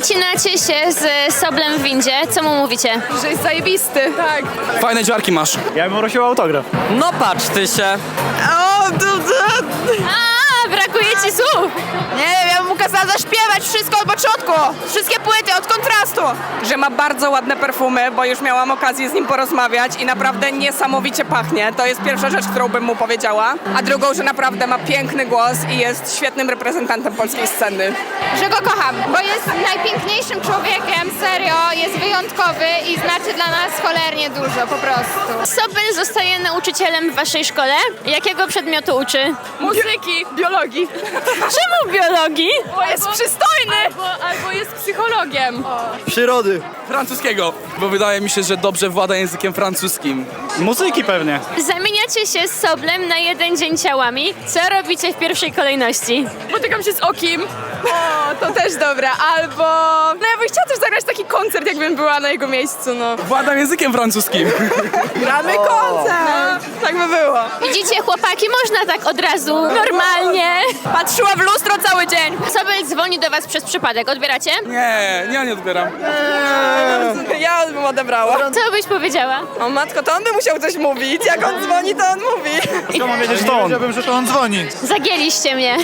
Zacinacie się z Soblem w windzie. Co mu mówicie? Że jest zajebisty. Tak. Fajne dziarki masz. Ja bym prosił o autograf. No patrz ty się. O, du, du. A, brakuje ci słów. Nie wiem, ja bym mu kazała zaśpiewać wszystko od początku. Wszystkie płyty, od kontrastu. że ma bardzo ładne perfumy, bo już miałam okazję z nim porozmawiać i naprawdę niesamowicie pachnie. To jest pierwsza rzecz, którą bym mu powiedziała. A drugą, że naprawdę ma piękny głos i jest świetnym reprezentantem polskiej sceny. że go kocham, bo jest najpiękniejszym człowiekiem, serio, jest wyjątkowy i znaczy dla nas cholernie dużo po prostu. Sobel zostaje nauczycielem w waszej szkole. Jakiego przedmiotu uczy? Muzyki, biologii. Czemu biologii? Bo jest przystojny. Jest psychologiem. Przyrody. Francuskiego, bo wydaje mi się, że dobrze włada językiem francuskim. Muzyki pewnie. Zamieniacie się z Soblem na jeden dzień ciałami. Co robicie w pierwszej kolejności? Spotykam się z Okim. O, to też dobre. Albo... No ja bym chciała też zagrać taki koncert, jakbym była na jego miejscu, no. Władam językiem francuskim. Gramy koncert. Tak by było. Widzicie, chłopaki, można tak od razu, normalnie. Patrzyła w lustro cały dzień. Sobel dzwoni do was przez przypadek. Odbieracie? Nie, nie, nie odbieram. Ja bym odebrała. Co byś powiedziała? O matko, to on by musiał coś mówić. Jak on dzwoni, to on mówi. Skąd mam wiedzieć, że to on? Zagięliście mnie.